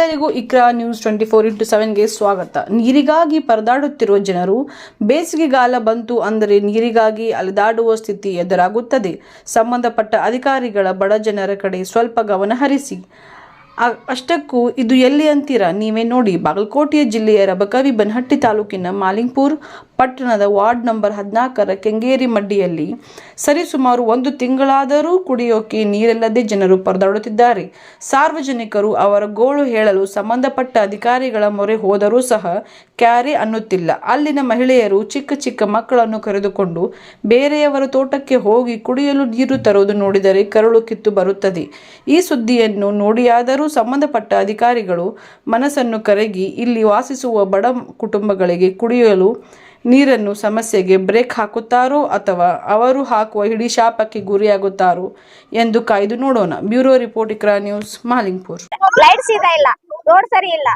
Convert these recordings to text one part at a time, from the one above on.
ಎಲ್ಲರಿಗೂ Iqra news twenty four into ಸೆವೆನ್ಗೆ ಸ್ವಾಗತ. ನೀರಿಗಾಗಿ ಪರದಾಡುತ್ತಿರುವ ಜನರು ಬೇಸಿಗೆಗಾಲ ಬಂತು ಅಂದರೆ ನೀರಿಗಾಗಿ ಅಲೆದಾಡುವ ಸ್ಥಿತಿ ಎದುರಾಗುತ್ತದೆ. ಸಂಬಂಧಪಟ್ಟ ಅಧಿಕಾರಿಗಳ ಬಡ ಜನರ ಕಡೆ ಸ್ವಲ್ಪ ಗಮನ ಹರಿಸಿ ಅಷ್ಟಕ್ಕೂ ಇದು ಎಲ್ಲಿ ಅಂತೀರಾ? ನೀವೇ ನೋಡಿ, ಬಾಗಲಕೋಟೆಯ ಜಿಲ್ಲೆಯ ರಬಕವಿ ಬನಹಟ್ಟಿ ತಾಲೂಕಿನ ಮಾಲಿಂಗ್ಪುರ್ ಪಟ್ಟಣದ ವಾರ್ಡ್ ನಂಬರ್ ಹದಿನಾಲ್ಕರ ಕೆಂಗೇರಿ ಮಡ್ಡಿಯಲ್ಲಿ ಸರಿಸುಮಾರು ಒಂದು ತಿಂಗಳಾದರೂ ಕುಡಿಯೋಕೆ ನೀರಿಲ್ಲದೆ ಜನರು ಪರದಾಡುತ್ತಿದ್ದಾರೆ. ಸಾರ್ವಜನಿಕರು ಅವರ ಗೋಳು ಹೇಳಲು ಸಂಬಂಧಪಟ್ಟ ಅಧಿಕಾರಿಗಳ ಮೊರೆ ಹೋದರೂ ಸಹ ಕ್ಯಾರಿ ಅನ್ನುತ್ತಿಲ್ಲ. ಅಲ್ಲಿನ ಮಹಿಳೆಯರು ಚಿಕ್ಕ ಚಿಕ್ಕ ಮಕ್ಕಳನ್ನು ಕರೆದುಕೊಂಡು ಬೇರೆಯವರ ತೋಟಕ್ಕೆ ಹೋಗಿ ಕುಡಿಯಲು ನೀರು ತರುವುದು ನೋಡಿದರೆ ಕರುಳು ಕಿತ್ತು ಬರುತ್ತದೆ. ಈ ಸುದ್ದಿಯನ್ನು ನೋಡಿಯಾದರೂ ಸಂಬಂಧಪಟ್ಟ ಅಧಿಕಾರಿಗಳು ಮನಸ್ಸನ್ನು ಕರಗಿ ಇಲ್ಲಿ ವಾಸಿಸುವ ಬಡ ಕುಟುಂಬಗಳಿಗೆ ಕುಡಿಯಲು ನೀರನ್ನು ಸಮಸ್ಯೆಗೆ ಬ್ರೇಕ್ ಹಾಕುತ್ತಾರೋ ಅಥವಾ ಅವರು ಹಾಕುವ ಹಿಡಿಶಾಪಕ್ಕೆ ಗುರಿಯಾಗುತ್ತಾರೋ ಎಂದು ಕಾಯ್ದು ನೋಡೋಣ. Bureau report, Iqra news Mahalingpur light ಸೀದಾ ಇಲ್ಲ. ರೋಡ್ ಸರಿ ಇಲ್ಲ.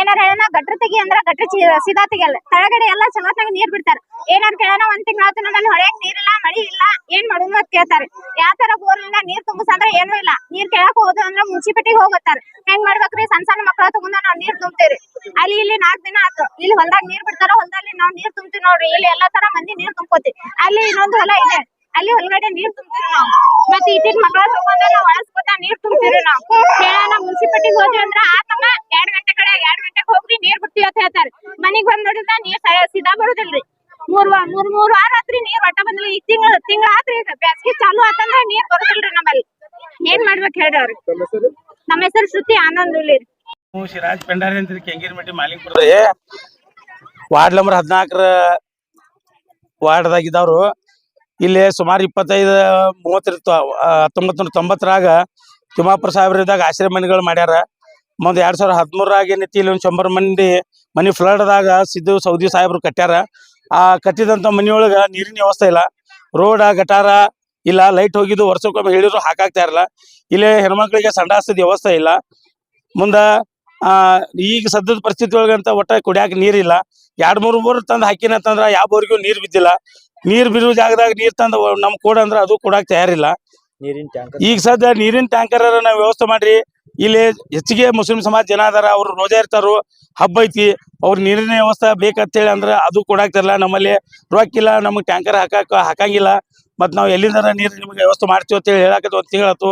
ಏನಾರ ಹೇಳೋಣ? ಗಟ್ರ ತೆಗಿ ಅಂದ್ರ ಗಟ್ರ ಸೀದಾ ತೆಗಿಯಲ್ಲ. ಕೆಳಗಡೆ ಎಲ್ಲಾ ಚಲೋತ್ನಾಗ ನೀರ್ ಬಿಡ್ತಾರ. ಏನಾರ ಕೇಳೋಣ? ಒಂದ್ ತಿಂಗಳ ಹೊಳ್ಯಾಗ ನೀರಿಲ್ಲ ಏನ್ ಮಾಡುದು ಅಂತ ಕೇಳ್ತಾರೆ. ಯಾವ ತರ ಬೋರ್ನಿಂದ ನೀರ್ ತುಂಬಿಸಂದ್ರ ಏನೂ ಇಲ್ಲ. ನೀರ್ ಕೇಳಕ್ ಹೋಗುದು ಅಂದ್ರ ಮುನ್ಸಿಪಿಟಿಗೆ ಹೋಗತ್ತಾರ. ಹೆಂಗ್ ಮಾಡ್ಬೇಕ್ರಿ? ಸಣ್ಣ ಸಣ್ಣ ಮಕ್ಕಳ ತಗೊಂಡ ನಾವ್ ನೀರ್ ತುಂಬ್ತೇವ್ರಿ. ಅಲ್ಲಿ ಇಲ್ಲಿ ನಾಲ್ಕ್ ದಿನ ಆತು ಇಲ್ಲಿ ಹೊಲ್ದಾಗ ನೀರ್ ಬಿಡ್ತಾರ ಹೊಲ್ದಲ್ಲಿ ನಾವ್ ನೀರ್ ತುಂಬ್ತೀವಿ ನೋಡ್ರಿ. ಇಲ್ಲಿ ಎಲ್ಲಾ ತರ ಮಂದಿ ನೀರ್ ತುಂಬ್ಕೋತಿ ಅಲ್ಲಿ ಇನ್ನೊಂದು ಹೊಲ ಇದೆ. ಅಲ್ಲಿ ಹೊಲಗಡೆ ನೀರ್ ತುಂಬ್ತೀವಿ ನಾವು. ಮತ್ತೆ ಇಟ್ಟಿನ ಮಕ್ಕಳ ತಗೊಂಡ ನಾವ್ ಒಳಸ್ಕೊತ ನೀರ್ ತುಂಬ್ತೀವಿ ನಾವು. ಹೇಳೋಣ ಮುನ್ಸಿಪಾಲಿಟಿಗೆ ಹೋದ್ವಿ ಅಂದ್ರ ಆತಮ್ಮ ಎರಡ್ ಗಂಟೆಗೆ ಹೋಗ್ರಿ ನೀರ್ ಬಿಡ್ತೀವಿ ಅಂತ ಹೇಳ್ತಾರೆ ಮನಿಗ್ ಬಂದ್ ನೋಡಿದ್ರ ನೀರ್ ಸ- ಸೀದಾ ಬರುದಿಲ್ರಿ ಮೂರ್ ವಾ- ಮೂರ್ ಮೂರ್ ವಾರ ಆತ್ರಿ ನೀರ್ ಒಟ್ಟ ಬಂದಿಲ್ಲ ತಿಂಗಳ ಆತ್ರಿ ಈಗ ಬ್ಯಾಸ್ಗಿ ಚಾಲು ಆತಂದ್ರ ನೀರ್ ಬರುದಿಲ್ರಿ ನಮ್ಮಲ್ಲಿ. ಏನ್ ಮಾಡ್ಬೇಕು ಹೇಳ್ರಿ ಅವ್ರಿಗೆ ನಮ್ಮ ಹೆಸರು? ಶ್ರುತಿ ಆನಂದ್ ಉಳ್ಳಿ ಶಿರಾಜ್ ಪೆಂಡಾರಿ ಅಂತ ಕೆಂಗೇರಿಮಟ್ಟಿ ಮಾಲಿಂಗ್ಪುರದ ವಾರ್ಡ್ ನಂಬರ್ ಹದಿನಾಲ್ಕರ ವಾರ್ಡ್ದಾಗ ಇದ್ದವ್ರು. ಇಲ್ಲಿ ಸುಮಾರು ಇಪ್ಪತ್ತೈದು ಮೂವತ್ತರ ಹತ್ತೊಂಬತ್ತು ನೂರ ತೊಂಬತ್ತರಾಗ ತಿಮ್ಮಾಪುರ ಸಾಹೇಬ್ರಿದ್ದಾಗ ಆಶ್ರಯ ಮನೆಗಳು ಮಾಡ್ಯಾರ. ಮುಂದೆ ಎರಡ್ ಸಾವಿರದ ಹದಿಮೂರಾಗ ಏನೈತಿ ಇಲ್ಲಿ ಒಂದು ಶಂಬರ್ ಮಂದಿ ಮನಿ ಫ್ಲಡ್ದಾಗ ಸಿದ್ದು ಸೌದಿ ಸಾಹೇಬ್ರು ಕಟ್ಟ್ಯಾರ. ಆ ಕಟ್ಟಿದಂತ ಮನಿಯೊಳಗ ನೀರಿನ ವ್ಯವಸ್ಥೆ ಇಲ್ಲ. ರೋಡ ಗಟಾರ ಇಲ್ಲ ಲೈಟ್ ಹೋಗಿದ್ದು ವರ್ಷಕ್ಕೊಮ್ಮೆ ಹೇಳಿದ್ರು ಹಾಕಾಗ್ತಾ ಇರಲ್ಲ. ಇಲ್ಲಿ ಹೆಣ್ಮಕ್ಳಿಗೆ ಸಂಡಾಸದ ವ್ಯವಸ್ಥೆ ಇಲ್ಲ. ಮುಂದ ಆ ಈಗ ಸದ್ಯದ ಪರಿಸ್ಥಿತಿ ಒಳಗಂತ ಒಟ್ಟ ಕುಡಿಯಾಕ ನೀರಿಲ್ಲ. ಎರಡ್ ಮೂರ್ ಮೂರ್ ತಂದ್ ಹಾಕಿನ ಅಂತಂದ್ರ ಯಾವ ಬೋರಿಗೂ ನೀರ್ ಬಿದ್ದಿಲ್ಲ. ನೀರ್ ಬಿರುವ ಜಾಗದಾಗ ನೀರ್ ತಂದ ನಮ್ ಕೂಡ ಅಂದ್ರ ಅದು ಕೊಡಾಕ್ ತಯಾರಿಲ್ಲ. ನೀರಿನ ಟ್ಯಾಂಕ್ ಈಗ ಸದ್ಯ ನೀರಿನ ಟ್ಯಾಂಕರ್ ನಾವ್ ವ್ಯವಸ್ಥೆ ಮಾಡ್ರಿ. ಇಲ್ಲಿ ಹೆಚ್ಚಿಗೆ ಮುಸ್ಲಿಂ ಸಮಾಜ ಜನ ಅದಾರ, ಅವ್ರು ರೋಜಾ ಇರ್ತಾರು, ಹಬ್ಬ ಐತಿ, ಅವ್ರ ನೀರಿನ ವ್ಯವಸ್ಥೆ ಬೇಕಂತ ಹೇಳಿ ಅಂದ್ರ ಅದು ಕೊಡಾಕ್ತಿರಲ್ಲ ನಮ್ಮಲ್ಲಿ ರೊಕ್ಕಿಲ್ಲ ನಮಗೆ ಟ್ಯಾಂಕರ್ ಹಾಕಾಕ, ಹಾಕಂಗಿಲ್ಲ. ಮತ್ ನಾವ್ ಎಲ್ಲಿಂದ ನೀರ್ ನಿಮಗೆ ವ್ಯವಸ್ಥೆ ಮಾಡ್ತೀವಿ ಅಂತ ಹೇಳಿ ಒಂದು ತಿಂಗಳಾತು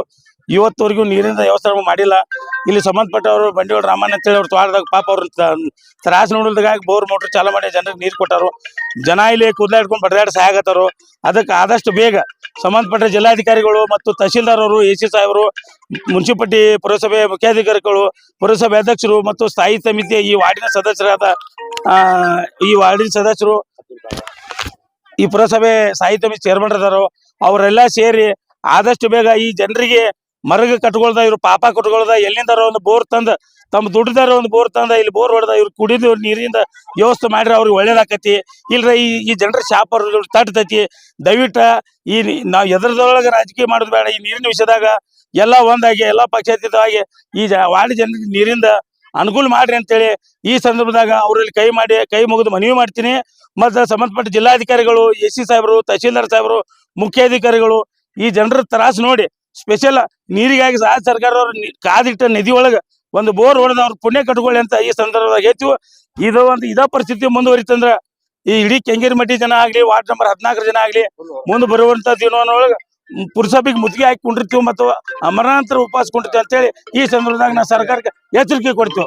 ಇವತ್ತವರೆಗೂ ನೀರಿನ ವ್ಯವಸ್ಥೆ ಮಾಡಿಲ್ಲ. ಇಲ್ಲಿ ಸಂಬಂಧಪಟ್ಟವರು ಬಂಡಿಗಳು ರಾಮನ್ ಅಂತೇಳಿ ಅವ್ರು ತೋಟದಾಗ ಪಾಪ ಅವ್ರ ತ್ರಾಸ ನೋಡಿದಾಗ ಬೋರ್ ಮೋಟ್ರ್ ಚಾಲು ಮಾಡಿ ಜನರಿಗೆ ನೀರು ಕೊಟ್ಟಾರು. ಜನ ಇಲ್ಲಿ ಕೂದಲಾಡ್ಕೊಂಡು ಬಡದಾಡಿ ಸಹಾಯಕತ್ತಾರು ಅದಕ್ಕೆ ಆದಷ್ಟು ಬೇಗ ಸಂಬಂಧಪಟ್ಟ ಜಿಲ್ಲಾಧಿಕಾರಿಗಳು ಮತ್ತು ತಹಶೀಲ್ದಾರ್ ಅವರು ಎ ಸಿ ಸಾಹೇಬರು, ಮುನ್ಸಿಪಾಲಿಟಿ ಪುರಸಭೆ ಮುಖ್ಯಾಧಿಕಾರಿಗಳು, ಪುರಸಭೆ ಅಧ್ಯಕ್ಷರು ಮತ್ತು ಸ್ಥಾಯಿ ಸಮಿತಿಯ ಈ ವಾರ್ಡಿನ ಸದಸ್ಯರಾದ ಈ ವಾರ್ಡಿನ ಸದಸ್ಯರು, ಈ ಪುರಸಭೆ ಸಾಹಿತ್ಯ ಸಮಿತಿ ಚೇರ್ಮನ್ ಇದಾರೋ. ಅವರೆಲ್ಲ ಸೇರಿ ಆದಷ್ಟು ಬೇಗ ಈ ಜನರಿಗೆ ಮರಗ ಕಟ್ಕೊಳ್ದ, ಇವ್ರು ಪಾಪ ಕಟ್ಕೊಳ್ದ, ಎಲ್ಲಿಂದಾರ ಒಂದು ಬೋರ್ ತಂದ ತಮ್ಮ ದುಡ್ಡದಾರ ಒಂದು ಬೋರ್ ತಂದ, ಇಲ್ಲಿ ಬೋರ್ ಹೊಡೆದ, ಇವ್ರು ಕುಡಿದು ನೀರಿಂದ ವ್ಯವಸ್ಥೆ ಮಾಡ್ರಿ ಅವ್ರಿಗೆ ಒಳ್ಳೇದಾಕತಿ. ಇಲ್ರ, ಈ ಈ ಜನರ ಶಾಪ ತಟ್ತತಿ. ದಯವಿಟ್ಟ ಈ ನಾವು ನಾವ್ ಎದ್ರದೊಳಗ ರಾಜಕೀಯ ಮಾಡೋದು ಬೇಡ. ಈ ನೀರಿನ ವಿಷಯದಾಗ ಎಲ್ಲ ಒಂದಾಗಿ ಎಲ್ಲ ಪಕ್ಷಾತೀತವಾಗಿ ಈ ಜ, ವಾರ್ಡ್ ಜನರಿಗೆ ನೀರಿಂದ ಅನುಕೂಲ ಮಾಡ್ರಿ ಅಂತೇಳಿ ಈ ಸಂದರ್ಭದಾಗ ಅವ್ರಲ್ಲಿ ಕೈ ಮಾಡಿ, ಕೈ ಮುಗಿದು ಮನವಿ ಮಾಡ್ತೀನಿ. ಮತ್ತು ಸಂಬಂಧಪಟ್ಟ ಜಿಲ್ಲಾಧಿಕಾರಿಗಳು, ಎಸ್ ಸಿ ಸಾಹೇಬರು, ತಹಶೀಲ್ದಾರ್ ಸಾಹೇಬರು, ಮುಖ್ಯಾಧಿಕಾರಿಗಳು, ಈ ಜನರ ತ್ರಾಸು ನೋಡಿ ಸ್ಪೆಷಲ್ ನೀರಿಗಾಗಿ ಸಹ ಸರ್ಕಾರದವ್ರು ಕಾದಿಟ್ಟ ನಿಧಿ ಒಳಗ ಒಂದು ಬೋರ್ ಹೊಡೆದ ಅವ್ರ ಪುಣ್ಯ ಕಟ್ಕೊಳ್ಳಿ ಅಂತ ಈ ಸಂದರ್ಭದಾಗ ಹೇಳ್ತೀವಿ. ಇದು ಒಂದು ಇದ ಪರಿಸ್ಥಿತಿ ಮುಂದುವರಿತಂದ್ರ ಈ ಇಡೀ ಕೆಂಗೇರಿ ಮಟ್ಟಿ ಜನ ಆಗ್ಲಿ, ವಾರ್ಡ್ ನಂಬರ್ ಹದಿನಾಲ್ಕರ ಜನ ಆಗ್ಲಿ, ಮುಂದೆ ಬರುವಂತ ದಿನವನ್ನೊಳಗೆ ಪುರಸಭೆಗೆ ಮುತ್ತಿಗೆ ಹಾಕಿ ಕುಂಡಿರ್ತೀವಿ ಮತ್ತು ಅಮರಾಂತರ ಉಪವಾಸ ಕುಂಡಿರ್ತೀವಿ ಅಂತೇಳಿ ಈ ಸಂದರ್ಭದಾಗ ನಾವು ಸರ್ಕಾರಕ್ಕೆ ಎಚ್ಚರಿಕೆ ಕೊಡ್ತೀವಿ.